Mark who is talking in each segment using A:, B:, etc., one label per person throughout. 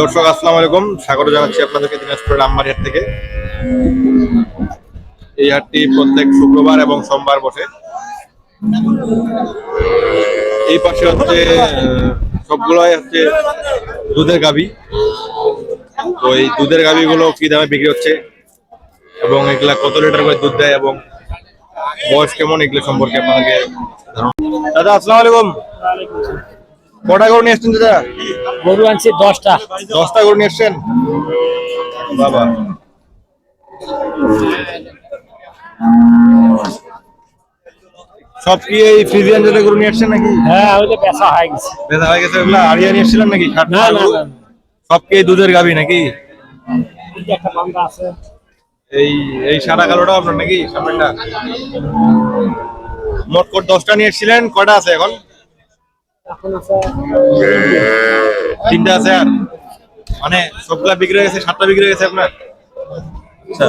A: দর্শক, আসসালামু আলাইকুম। স্বাগত জানাচ্ছি আপনাদেরকে দিনাজপুরের আম্বার হাট থেকে। এই হাটটি প্রত্যেক শুক্রবার এবং সোমবার বসে। এই পাশে হচ্ছে সবগুলোই হচ্ছে দুধের গাভী। তো এই দুধের গাভীগুলো কি দামে বিক্রি হচ্ছে এবং এগুলা কত লিটার করে দুধ দেয় এবং বয়স কেমন, এগুলো সম্পর্কে আপনাদেরকে দাদা, আসসালামু আলাইকুম। কটা গরু নিয়ে এসছেন দাদা?
B: গরু আনছি দশটা।
A: দশটা গরু নিয়ে এসছেন? বাবা। সব কি এই ফ্রিজিয়ান জাতের গরু নিয়ে এসছেন নাকি?
B: হ্যাঁ ওইটা বেচা হয়ে গেছে।
A: বেচা হয়ে গেছে ওগুলা আড়িয়া নিয়ে এসেছিলেন নাকি? খাট
B: না, না,
A: সব কি দুধের গাবি নাকি?
B: এই একটা বান্দা আছে।
A: এই এই সাদা কালোটা আপনার নাকি সামনেটা মোট কোট দশটা নিয়ে এসেছিলেন কটা আছে এখন? তিনটা আছে আর? মানে সবগুলা বিক্রি হয়ে গেছে সাতটা বিক্রি হয়ে গেছে আপনার? আচ্ছা।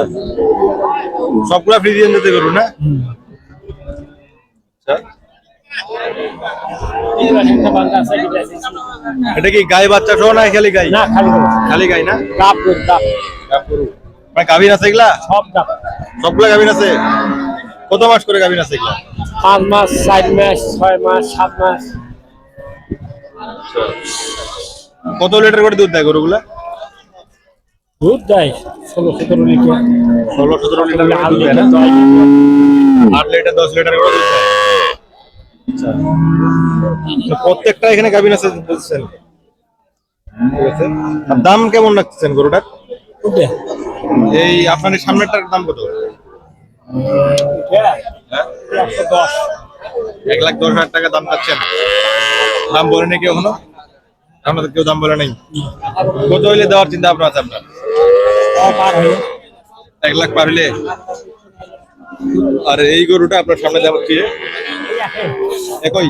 A: সবগুলা ফ্রিজিয়ান জাতের গরু না? আচ্ছা।
B: এটা
A: কি গাই বাচ্চা সহ না খালি গাই?
B: না খালি।
A: খালি গাই না?
B: গরু ডাব
A: গাব গরু মানে গাভীর আছে এগুলা?
B: সব ডাব
A: সবগুলা গাভীর আছে? কত মাস করে গাভীর আছে এগুলা?
B: পাঁচ মাস চার মাস ছয় মাস সাত মাস।
A: কত লিটার করে দুধ দেয় গরুগুলা?
B: দুধ দেয় ষোলো সতেরো লিটার।
A: ষোলো সতেরো লিটার করে
B: আট
A: দুধ দেয় না?
B: লিটার দশ লিটার।
A: আট লিটার দশ লিটার করে দুধ দেয়। আচ্ছা। প্রত্যেকটা এখানে গাভীর আছে বুঝছেন আর দাম কেমন রাখতেছেন গরুটার? এই আপনার এই সামনেরটার দাম কত? হ্যাঁ?
B: দশ।
A: এক লাখ দশ হাজার টাকা দাম পাচ্ছেন দাম বলে নাকি এখনও আপনাদের কেউ দাম বলে নাই? কত হইলে দেওয়ার চিন্তা ভাবনা আছে আপনার? এক লাখ পার হইলে? আর এই গরুটা আপনার সামনে দেওয়া হচ্ছে একই?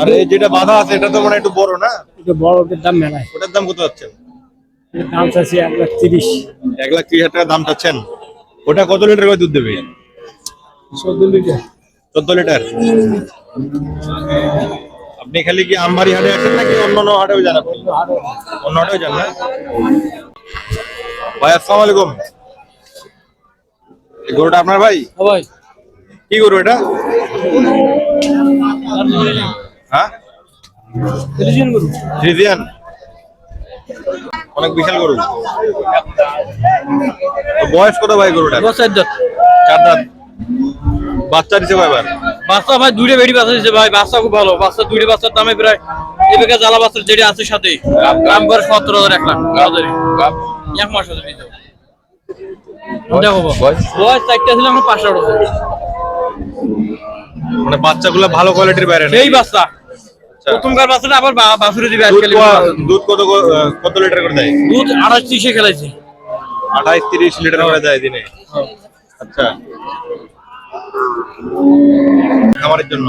A: আর এই যেটা বাধা আছে এটা তো মানে একটু বড় না?
B: একটু বড়দের দাম মেলায়
A: ওটার দাম কত
B: এটার দাম চাইছি এক লাখ তিরিশ।
A: এক লাখ ত্রিশ হাজার টাকা দাম চাচ্ছেন। ওটা কত লিটার করে দুধ দেবে?
B: চোদ্দ লিটার।
A: চোদ্দ লিটার? আপনি খালি কি আমবাড়ি হাটে আসেন নাকি অন্য অন্য হাটেও যান আপনি? অন্য হাটেও যান না? ভাই আসসালামু আলাইকুম। এই গরুটা আপনার ভাই?
B: সবাই
A: কি গরু এটা? হ্যাঁ?
B: গরু।
A: ফ্রিজিয়ান অনেক বিশাল গরু। বয়স কত ভাই গরুটা চার দাঁত। বাচ্চা দিছে কয়বার?
C: বাচ্চা ভাই দুইটা বেড়ি বাচ্চা দিচ্ছে ভাই বাচ্চা খুব ভালো। বাচ্চা দুইটা বাচ্চার দামে প্রায় এদিকে জ্বালা বাচ্চার যেটা আছে সাথে দাম করে সতেরো হাজার এক লাখ। এক মাস হতে দেখো বয়স? চারটা ছিল এখন পাঁচটা
A: মানে বাচ্চাগুলো ভালো কোয়ালিটির বাইরে
C: সেই বাচ্চা। প্রথমকার বাচ্চাটা আবার দিবে
A: দুধ
C: আজকাল
A: দুধ কত কত লিটার করে দেয়?
C: দুধ আড়াইশ তিরিশে খেলাইছে।
A: আঠাইশ তিরিশ লিটার করে দেয় দিনে। আচ্ছা। খামারের জন্য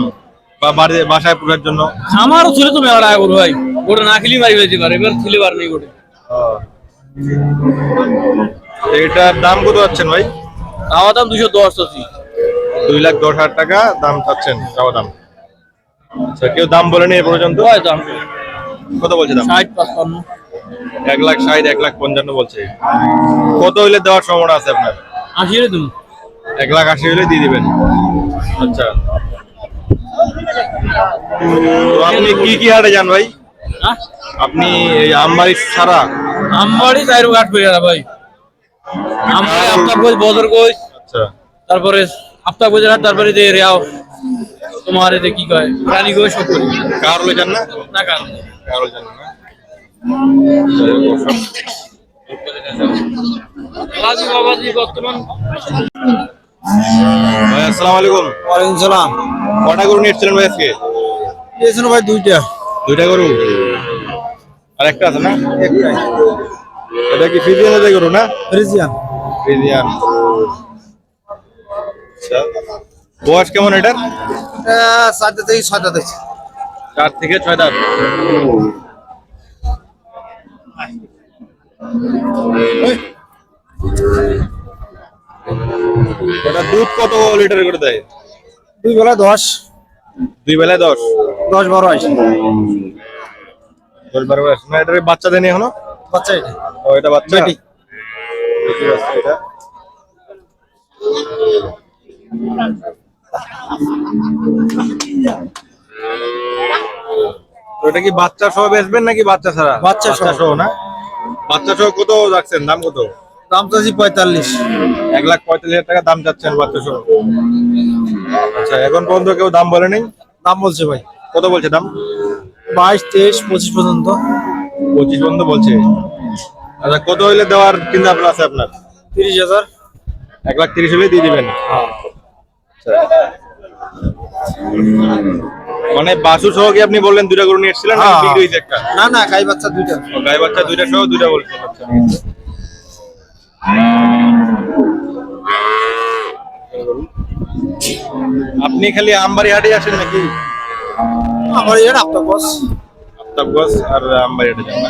A: বা বাড়ি বাসায় পুরার জন্য?
C: আমারও ছিল তো মেলা টাকা ভাই। গোটা না খেলি মারি ফেলতে পারে এবার খেলে পারে নেই গোটে।
A: এটার দাম কত পাচ্ছেন ভাই?
C: আমার দাম দুশো দশ আছি
A: দুই লাখ দশ হাজার টাকা দাম চাচ্ছেন চাওয়া দাম। আচ্ছা কেউ দাম বলেনি এ পর্যন্ত?
C: দাম।
A: কত বলছে দাম?
C: ষাট পাঁচপান্ন।
A: এক লাখ ষাট এক লাখ পঞ্চান্ন বলছে। কত হইলে দেওয়ার সম্ভাবনা আছে আপনার?
C: আশি রে তুমি
A: এক লাখ আশি হলে দিয়ে দিবেন। আচ্ছা। আপনি কি কি হাটে যান ভাই?
C: হ্যাঁ?
A: আপনি এই আমবাড়ি ছাড়া?
C: আমবাড়ি চাইরো ঘাট করে গেল ভাই। আমার বদর গোজ
A: আচ্ছা।
C: তারপরে আপনার গোজের হাট তারপরে যে রেয়াও তোমার এতে কি কয় প্রাণী গোজ সব করি।
A: কার হলে যান না?
C: না কান
A: কার হলে যান না?
C: বাবাজি বর্তমান
A: ভাই আসসালামু আলাইকুম।
B: ওয়ালাইকুম সালাম
A: কটা গরু নিয়ে এসেছিলেন ভাই আজকে?
B: ভাই দুইটা।
A: দুইটা গরু? আর একটা আছে না? একটাই। এটা কি ফ্রিজিয়ান জাতের গরু না?
B: ফ্রিজিয়ান।
A: ফ্রিজিয়ান। আচ্ছা। বয়স কেমন এটার?
B: চারটে থেকে ছয়টা থেকে
A: চার থেকে ছয় দাঁত এটা দুধ কত লিটার করে দেয়?
B: দুই বেলা দশ।
A: দুই বেলায় দশ?
B: দশ বারো আসে
A: দশ বারো বয়স। না এটার বাচ্চা দেয়নি এখনও?
D: বাচ্চা এটা।
A: ও এটা বাচ্চা? এটা। এটা কি বাচ্চা সহ বেচবেন নাকি বাচ্চা ছাড়া?
D: বাচ্চা। সহ
A: না? বাচ্চা সহ কত রাখছেন? দাম কত?
D: দাম চাচ্ছি পঁয়তাল্লিশ।
A: এক লাখ পঁয়তাল্লিশ হাজার টাকা দাম চাচ্ছেন বাচ্চা সহ আচ্ছা এখন পর্যন্ত কেউ দাম বলে নেই
D: দাম বলছে ভাই।
A: কত বলছে দাম?
D: বাইশ তেইশ পঁচিশ পর্যন্ত।
A: পঁচিশ পর্যন্ত বলছে। আচ্ছা কত হইলে দেওয়ার চিন্তা ভাবনা আছে আপনার?
D: তিরিশ হাজার।
A: এক লাখ তিরিশ হলে দিয়ে দিবেন। মানে বাসু সহ কি আপনি বললেন দুইটা গরু নিয়ে এসেছিলেন
D: হ্যাঁ। না না গাই বাচ্চা দুইটা।
A: গাই বাচ্চা দুইটা সহ দুইটা বলছেন আচ্ছা। আপনি খালি আমবাড়ি হাটে আসেন নাকি?
D: আমবাড়ি হাট আফতাব গস
A: আফতাব আর আমবাড়ি হাটে যান